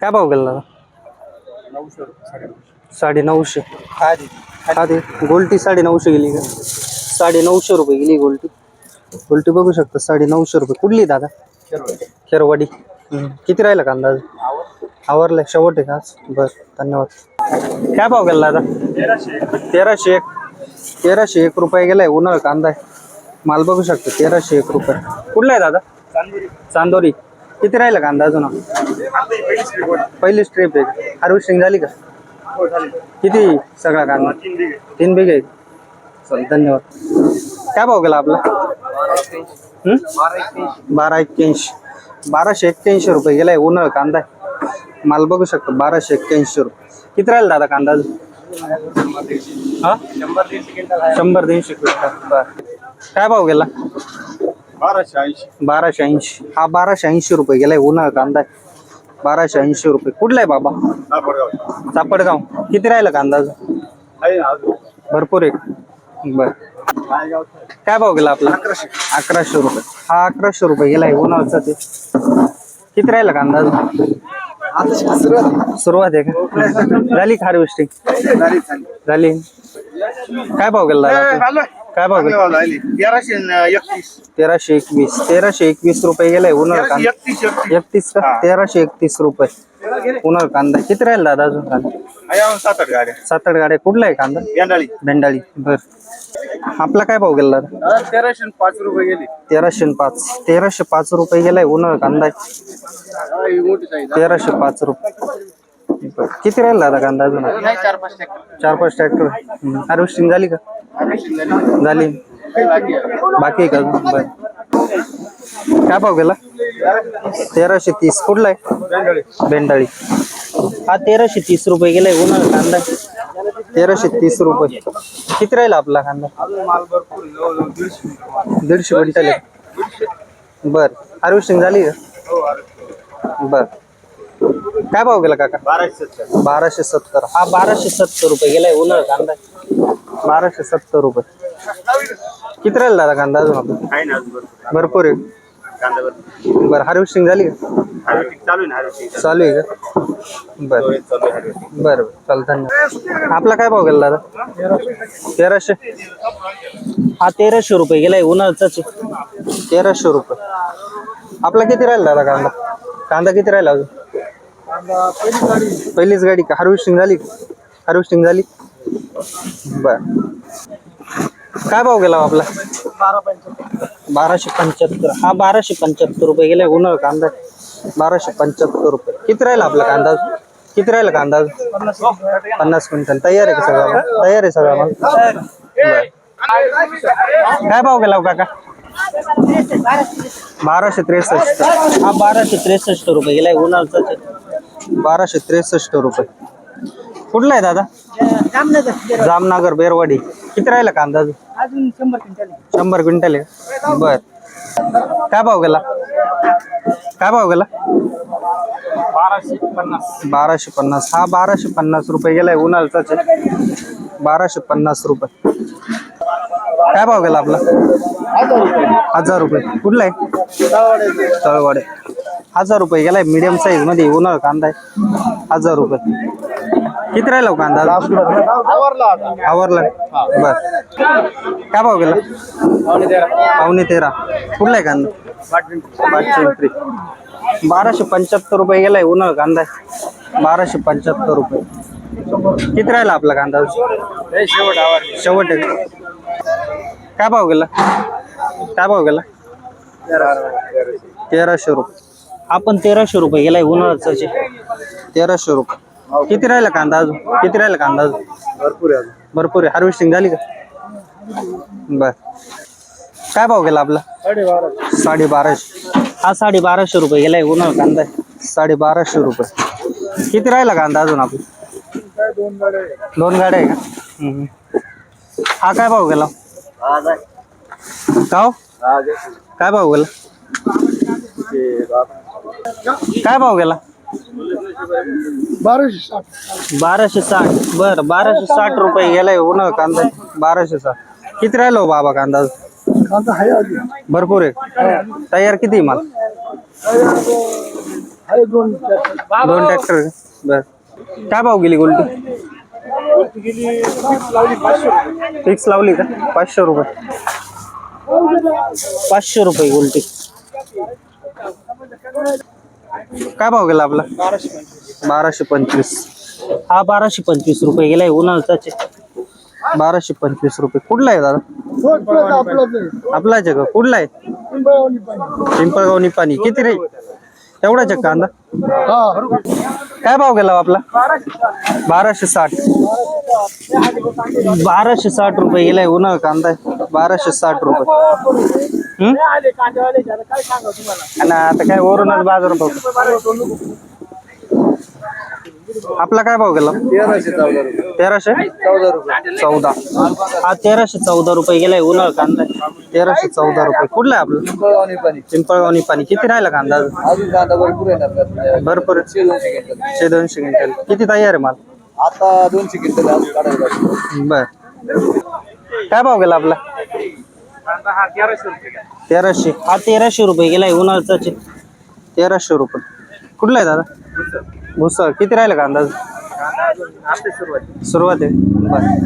काय भाव गेला दादा? साडे नऊशे ते गोल्टी साडे नऊशे गेली का? साडे नऊशे रुपये गेली गोल्टी. गोल्टी बघू शकता साडे नऊशे रुपये. कुठली दादा? खेरवाडी. हम्म. किती राहिला का अंदाज? आवरलाय शेवट आहे का आज? बर धन्यवाद. काय भाव गेला दादा? तेराशे एक. तेराशे एक रुपये गेलाय उन्हाळा कांदा आहे. माल बघू शकता तेराशे एक रुपये. कुठला आहे दादा? चांदोरी. किती राहिला कांदा अजून? पहिली स्ट्रीप आहे. हार्वेस्टिंग झाली का? किती सगळा कांदा? तीन बिघे आहे. चल धन्यवाद. काय भाव गेला आपला? बारा एक्क्याऐंशी. बाराशे एक्क्याऐंशी रुपये गेलाय उन्हाळ कांदा आहे. माल बघू शकतो बाराशे एक्क्याऐंशी रुपये. किती राहिलं दादा कांदा शंभर दीडशे क्विंटल काय भाव गेला? बाराशे ऐंशी. बाराशे ऐंशी. हा बाराशे ऐंशी रुपये गेलाय उन्हाळा कांदा. आहे बाराशे ऐंशी रुपये. कुठला आहे बाबा? सापडगाव. चापडगाव किती राहिला कांदा अजून? आहे ना अजून. भरपूर आहे. बर. नायगावचं. काय भाव गेला आपला? अकराशे. रुपये. हा अकराशे रुपये गेलाय उन्हाळ्याचा ते. किती राहिला कांदा अजून? सुरुवात आहे का? झाली हार्वेस्टिंग झाली, काय भाव गेला दादा? काय भाव गेला. तेराशे एकतीस. तेराशे एकवीस. तेराशे एकवीस रुपये गेलाय उन्हाळा कांदा. एकतीस एकतीस. एकतीस का? तेराशे एकतीस रुपये. उन्हाळा कांदा. किती राहिला दादा अजून कांदा? सात आठ गाड्या. सात आठ गाड्या. कुठला आहे कांदा? भेंडाळी. बर. आपला काय भाव गेला दादा? तेराशे पाच रुपये गेली. तेराशे पाच. तेराशे पाच रुपये गेलाय उन्हाळा कांदा. आहे. मोठी साईज. तेराशे पाच रुपये. बरं. किती राहिला दादा कांदा अजून? चार पाच चार पाच ट्रॅक्टर हार्वेस्टिंग झाली का? झाली. बाकी आहे का बरं. काय भाव गेला? तेराशे तीस. कुठला आहे? भेंडाळी हा तेराशे तीस रुपये गेलाय उन्हाळा कांदा. तेराशे तीस रुपये. किती राहिला आपला कांदा? दीडशे क्विंटल आहे. बर. हार्वेस्टिंग झाली का? बर. काय भाव गेला काका? बाराशे सत्तर बाराशे सत्तर. हा बाराशे सत्तर रुपये गेलाय उन्हाळा कांदा. बाराशे सत्तर रुपये. किती राहिला दादा कांदा अजून आपला आहे ना अजून भरपूर. भरपूर आहे. कांदा भरपूर. बरं हार्वेस्टिंग झाली का? हार्वेस्टिंग चालू आहे ना हार्वेस्टिंग चालू. आहे का? बरं. चालू आहे हार्वेस्टिंग बरं बरं. चाल धन्यवाद. आपला काय भाव गेला दादा? तेराशे. हा तेराशे रुपये गेलाय उन्हाळ्याचाच आहे. तेराशे रुपये. आपला किती राहिला दादा कांदा? कांदा किती राहिला अजून? पहिलीच गाडी. का? हार्वेस्टिंग झाली हार्वेस्टिंग झाली? बर. काय भाव गेला आपला? बाराशे पंच्याहत्तर. हा बाराशे पंच्याहत्तर रुपये. गेलाय उन्हाळ कांदा बाराशे पंच्याहत्तर रुपये. किती राहिला आपला कांदा किती राहिला कांदा पन्नास क्विंटल. तयार आहे का सगळा तयार आहे सगळा मग काय भाव गेला हो काका? बाराशे त्रेसष्ट. हा बाराशे त्रेसष्ट रुपये. गेलाय उन्हाळचा बाराशे त्रेसष्ट रुपये. कुठला आहे दादा? जामनगर बेरवाडी. किती राहिला कांदा अजून? अजून शंभर क्विंटल आहे. शंभर क्विंटल आहे. बर. काय भाव गेला? काय भाव गेला? बाराशे पन्नास. बाराशे पन्नास. हा बाराशे पन्नास रुपये गेलाय उन्हाळ्याचाच. आहे बाराशे पन्नास रुपये. काय भाव गेला आपला? हजार रुपये. कुठला आहे? तळवाडे. हजार रुपये गेलाय. मीडियम साईजमध्ये उन्हाळा कांदा आहे. हजार रुपये. किती राहिला हो कांदा आवरला बर काय भाव गेला? पावणे तेरा. कुठला आहे कांदा? पाचशे बाराशे पंच्याहत्तर रुपये गेलाय उन्हाळा कांदा. बाराशे पंच्याहत्तर रुपये. किती राहिला आपला कांदा शेवट आवर. शेवट? काय भाव गेला? काय भाव गेला? तेराशे रुपये. आपण तेराशे रुपये गेलाय उन्हाळ्याच तेराशे रुपये. किती राहिला कांदा अजून? किती राहिला कांदा अजून? भरपूर आहे अजून. भरपूर आहे. हार्वेस्टिंग झाली का? बर. काय भाव गेला आपला? साडे बाराशे हा साडे बाराशे रुपये गेलाय उन्हाळा कांदा साडे बाराशे रुपये. किती राहिला कांदा अजून आपला? दोन गाड्या आहे. का? हम्म. हा काय भाव गेला? का हो? काय भाव गेला? काय भाव गेला? बाराशे साठ. बाराशे साठ. बर बाराशे साठ रुपये गेलाय उन्हाळा कांदा. बाराशे साठ. किती राहिलो हो बाबा कांदा? कांदा आहे अजून. भरपूर आहे. तयार किती माल? आहे दोन दोन ट्रॅक्टर बर. काय भाव गेली गोल्टी गेली लावली पाचशे रुपये फिक्स लावली का? पाचशे रुपये. पाचशे रुपये गोल्टी काय भाव गेला आपला? बाराशे पंचवीस. हा बाराशे पंचवीस रुपये गेलाय उन्हाळ्याचे. बाराशे पंचवीस रुपये. कुठला आहे दादा? आहे का? कुठला आहे? पिंपळगाव निपाणी किती रे? तेवढाच आहे कांदा? काय भाव गेला हो आपला? बाराशे साठ. बाराशे साठ रुपये गेलाय उन्हाळा कांदा आहे. बाराशे साठ रुपये. आणि आता काय वरूनच बाजार भाव आपला काय भाव गेला? तेराशे चौदा रुपये. तेराशे? चौदा रुपये. चौदा. हा तेराशे चौदा रुपये गेलाय उन्हाळा कांदा. तेराशे चौदा रुपये. कुठला आहे आपलं? पिंपळगावनी पाणी. किती राहिला कांदा? अजून? अजून कांदा भरपूर येणार का? भरपूर. दोनशे क्विंटल. शे दोनशे क्विंटल. किती तयार आहे माल? आता दोनशे क्विंटल. बर. काय भाव गेला आपला? कांदा हा तेराशे. रुपये तेराशे हा तेराशे रुपये गेलाय उन्हाळ्याचा. तेराशे रुपये. कुठला आहे दादा? भुसा किती राहिला? कांदा अजून? आता सुरुवात सुरुवात आहे. बर.